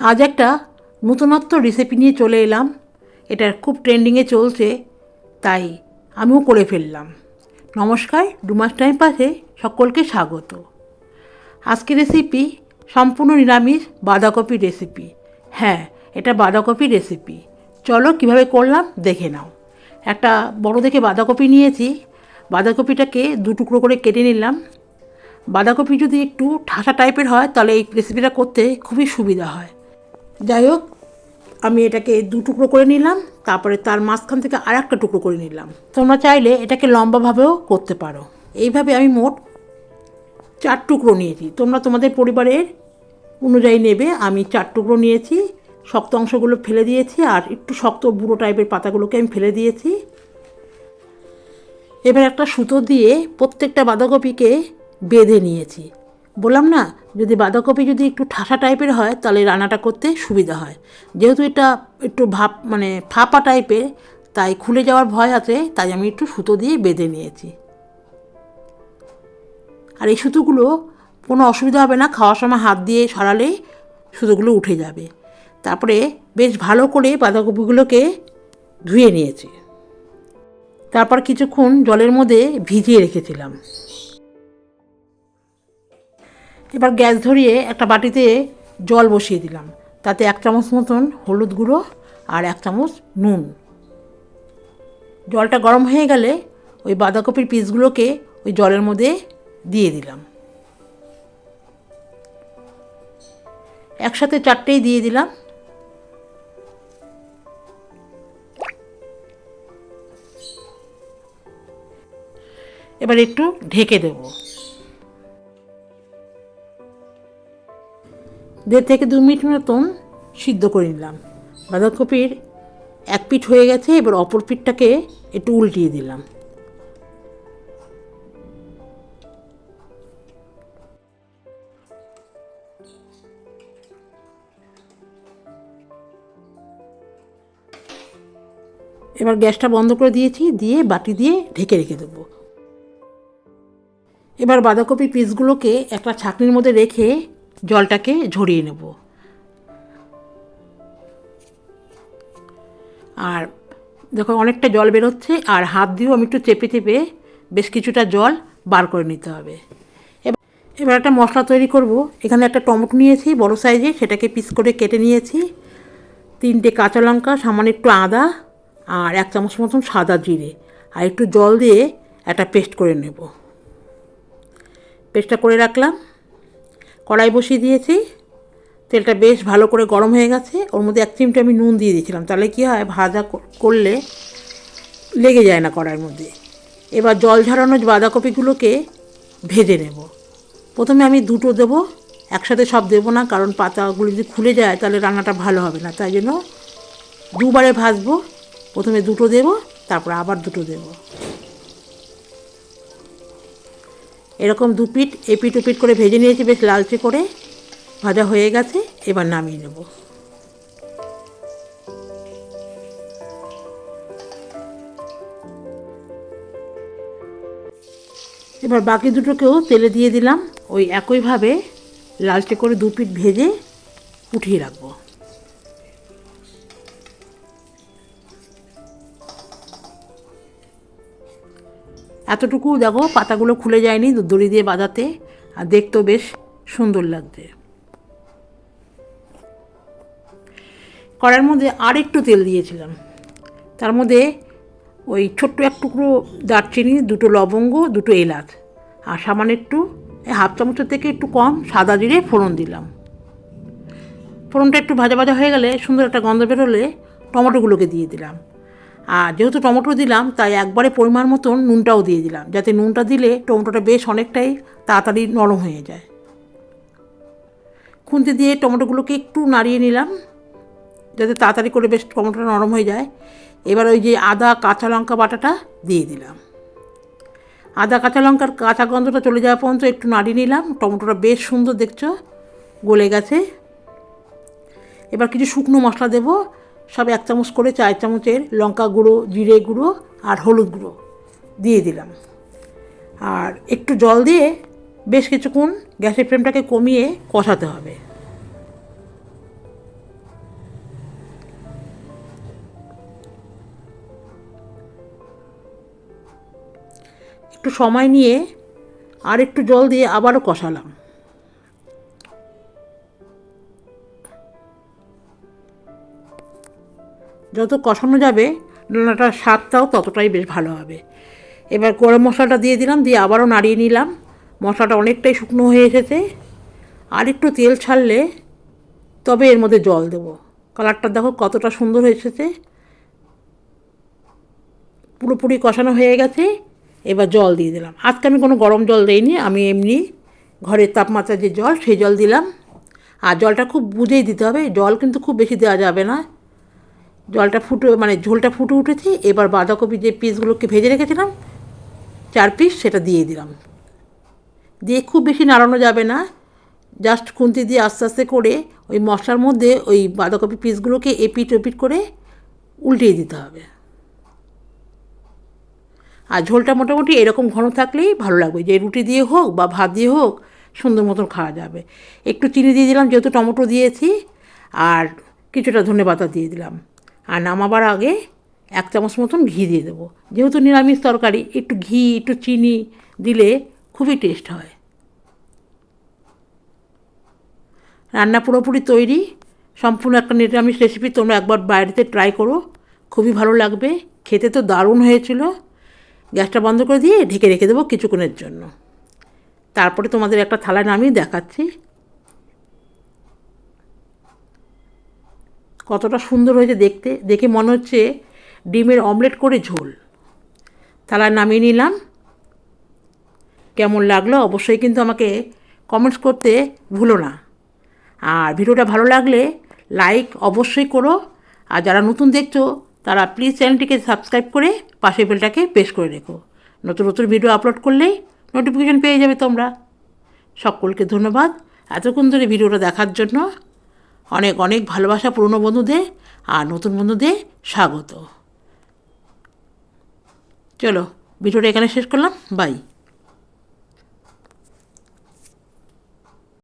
আজ একটা নতুনত্ব রেসিপি নিয়ে চলে এলাম। এটা খুব ট্রেন্ডিংয়ে চলছে, তাই আমিও করে ফেললাম। নমস্কার ডুমাস টাইম পাশে সকলকে স্বাগত। আজকের রেসিপি সম্পূর্ণ নিরামিষ বাঁধাকপি রেসিপি হ্যাঁ এটা বাঁধাকপি রেসিপি চলো কীভাবে করলাম দেখে নাও। একটা বড় দেখে বাঁধাকপি নিয়েছি। বাঁধাকপিটাকে দু টুকরো করে কেটে নিলাম। বাঁধাকপি যদি একটু ঠাসা টাইপের হয়, তাহলে এই রেসিপিটা করতে খুবই সুবিধা হয়। যাই হোক আমি এটাকে দু টুকরো করে নিলাম, তারপরে তার মাঝখান থেকে আর একটা টুকরো করে নিলাম। তোমরা চাইলে এটাকে লম্বাভাবেও করতে পারো। এইভাবে আমি মোট চার টুকরো নিয়েছি। তোমরা তোমাদের পরিবারের অনুযায়ী নেবে, আমি চার টুকরো নিয়েছি, শক্ত অংশগুলো ফেলে দিয়েছি, আর একটু শক্ত বুড়ো টাইপের পাতাগুলোকে আমি ফেলে দিয়েছি। এবার একটা সুতো দিয়ে প্রত্যেকটা বাঁধাকপিকে বেঁধে নিয়েছি। বললাম না যদি বাঁধাকপি যদি একটু ঠাসা টাইপের হয়, তাহলে রান্নাটা করতে সুবিধা হয়। যেহেতু এটা একটু ভাপ মানে ফাঁপা টাইপের তাই খুলে যাওয়ার ভয় আছে, তাই আমি একটু সুতো দিয়ে বেঁধে নিয়েছি। আর এই সুতোগুলো কোনো অসুবিধা হবে না, খাওয়ার সময় হাত দিয়ে সরালে সুতোগুলো উঠে যাবে। তারপরে বেশ ভালো করে বাঁধাকপিগুলোকে ধুয়ে নিয়েছি। তারপর কিছুক্ষণ জলের মধ্যে ভিজিয়ে রেখেছিলাম। এবার গ্যাস ধরিয়ে একটা বাটিতে জল বসিয়ে দিলাম। তাতে এক চামচ মতন হলুদ গুঁড়ো আর এক চামচ নুন। জলটা গরম হয়ে গেলে ওই বাঁধাকপির পিসগুলোকে ওই জলের মধ্যে দিয়ে দিলাম। একসাথে চারটেই দিয়ে দিলাম। এবার একটু ঢেকে দেব। দেড় থেকে দু মিনিট মতন সিদ্ধ করে নিলাম। বাঁধাকপির এক পিঠ হয়ে গেছে, এবার অপর পিঠটাকে একটু উল্টিয়ে দিলাম। এবার গ্যাসটা বন্ধ করে দিয়েছি, দিয়ে বাটি দিয়ে ঢেকে রেখে দেবো। এবার বাঁধাকপি পিসগুলোকে একটা ছাঁকনির মধ্যে রেখে জলটাকে ঝরিয়ে নেব। আর দেখো অনেকটা জল বেরোচ্ছে, আর হাত দিয়েও আমি একটু চেপে চেপে বেশ কিছুটা জল বার করে নিতে হবে। এবার একটা মশলা তৈরি করব। এখানে একটা টমেটো নিয়েছি, বড় সাইজে সেটাকে পিস করে কেটে নিয়েছি। তিনটে কাঁচা লঙ্কা, সামান্য একটু আদা, আর এক চামচ মতন সাদা জিরে। আর একটু জল দিয়ে একটা পেস্ট করে নেব। পেস্টটা করে রাখলাম। কড়াই বসিয়ে দিয়েছি। তেলটা বেশ ভালো করে গরম হয়ে গেছে। ওর মধ্যে এক চিমটে আমি নুন দিয়ে দিয়েছিলাম। তাহলে কী হয়, ভাজা করলে লেগে যায় না কড়াইয়ের মধ্যে। এবার জল ঝরানো বাঁধাকপিগুলোকে ভেজে নেব। প্রথমে আমি দুটো দেবো, একসাথে সব দেবো না, কারণ পাতাগুলো যদি খুলে যায় তাহলে রান্নাটা ভালো হবে না। তাই জন্য দুবারে ভাজবো। প্রথমে দুটো দেবো, তারপর আবার দুটো দেবো। এরকম দু পিঠ এপিট ওপিট করে ভেজে নিয়েছি, বেশ লালচে করে। ভাজা হয়ে গেছে, এবার নামিয়ে নেব। এবার বাকি দুটোকেও তেলে দিয়ে দিলাম। ওই একইভাবে লালচে করে দু পিঠ ভেজে উঠিয়ে রাখব। এতটুকু দেখো, পাতাগুলো খুলে যায়নি দড়ি দিয়ে বাঁধাতে, আর দেখতেও বেশ সুন্দর লাগছে। কড়ার মধ্যে আর একটু তেল দিয়েছিলাম। তার মধ্যে ওই ছোট্ট এক টুকরো দারচিনি, দুটো লবঙ্গ, দুটো এলাচ, আর সামান্য একটু হাফ চামচের থেকে একটু কম সাদা জিরে ফোড়ন দিলাম। ফোড়নটা একটু ভাজা ভাজা হয়ে গেলে সুন্দর একটা গন্ধ বেরোলে টমেটোগুলোকে দিয়ে দিলাম। আর যেহেতু টমেটো দিলাম, তাই একবারে পরিমাণ মতন নুনটাও দিয়ে দিলাম। যাতে নুনটা দিলে টমেটোটা বেশ অনেকটাই তাড়াতাড়ি নরম হয়ে যায়। খুন্তি দিয়ে টমেটোগুলোকে একটু নাড়িয়ে নিলাম, যাতে তাড়াতাড়ি করে বেশ টমেটোটা নরম হয়ে যায়। এবার ওই যে আদা কাঁচা লঙ্কা বাটাটা দিয়ে দিলাম। আদা কাঁচা লঙ্কার কাঁচা গন্ধটা চলে যাওয়া পর্যন্ত একটু নাড়িয়ে নিলাম। টমেটোটা বেশ সুন্দর দেখছ, গলে গেছে। এবার কিছু শুকনো মশলা দেবো। সব এক চামচ করে চার চামচের লঙ্কা গুঁড়ো, জিরে গুঁড়ো আর হলুদ গুঁড়ো দিয়ে দিলাম। আর একটু জল দিয়ে বেশ কিছুক্ষণ গ্যাসের ফ্লেমটাকে কমিয়ে কষাতে হবে। একটু সময় নিয়ে আর একটু জল দিয়ে আবারও কষালাম। যত কষানো যাবে রান্নাটার স্বাদটাও ততটাই বেশ ভালো হবে। এবার গরম মশলাটা দিয়ে দিলাম, দিয়ে আবারও নাড়িয়ে নিলাম। মশলাটা অনেকটাই শুকনো হয়ে এসেছে। আর একটু তেল ছাড়লে তবে এর মধ্যে জল দেবো। কালারটা দেখো কতটা সুন্দর এসেছে। পুরোপুরি কষানো হয়ে গেছে। এবার জল দিয়ে দিলাম। আজকে আমি কোনো গরম জল দিইনি, আমি এমনি ঘরের তাপমাত্রা যে জল, সেই জল দিলাম। আর জলটা খুব বুঝেই দিতে হবে, জল কিন্তু খুব বেশি দেওয়া যাবে না। জলটা ফুটে মানে ঝোলটা ফুটে উঠেছে, এবার বাঁধাকপি যে পিসগুলোকে ভেজে রেখেছিলাম, চার পিস সেটা দিয়ে দিলাম। দিয়ে খুব বেশি নাড়ানো যাবে না জাস্ট খুন্তি দিয়ে আস্তে আস্তে করে ওই মশলার মধ্যে ওই বাঁধাকপি পিসগুলোকে এপিট ওপিট করে উল্টিয়ে দিতে হবে। আর ঝোলটা মোটামুটি এরকম ঘন থাকলেই ভালো লাগবে, যে রুটি দিয়ে হোক বা ভাত দিয়ে হোক সুন্দর মতন খাওয়া যাবে। একটু চিনি দিয়ে দিলাম, যেহেতু টমেটো দিয়েছি, আর কিছুটা ধনে পাতা দিয়ে দিলাম। আর নামাবার আগে এক চামচ মতন ঘি দিয়ে দেবো। যেহেতু নিরামিষ তরকারি, একটু ঘি, একটু চিনি দিলে খুবই টেস্ট হয়। রান্না পুরোপুরি তৈরি, সম্পূর্ণ একটা নিরামিষ রেসিপি তোমরা একবার বাইরেতে ট্রাই করো, খুবই ভালো লাগবে, খেতে তো দারুণ হয়েছিল। গ্যাসটা বন্ধ করে দিয়ে ঢেকে রেখে দেবো কিছুক্ষণের জন্য। তারপরে তোমাদের একটা থালায় নামিয়ে দেখাচ্ছি। কতটা সুন্দর হয়েছে দেখতে। দেখে মনে হচ্ছে ডিমের অমলেট করে ঝোল। থালায় নামিয়ে নিলাম। কেমন লাগল অবশ্যই কিন্তু আমাকে কমেন্টস করতে ভুলো না। আর ভিডিওটা ভালো লাগলে লাইক অবশ্যই করো। আর যারা নতুন দেখছ, তারা প্লিজ চ্যানেলটিকে সাবস্ক্রাইব করে পাশে বেলটাকে প্রেস করে রেখো। নতুন নতুন ভিডিও আপলোড করলেই নোটিফিকেশান পেয়ে যাবে তোমরা। সকলকে ধন্যবাদ। এতক্ষণ ধরে ভিডিওটা দেখার জন্য অনেক অনেক ভালোবাসা পুরনো বন্ধুদের আর নতুন বন্ধুদের স্বাগত। চলো, ভিডিওটা এখানে শেষ করলাম বাই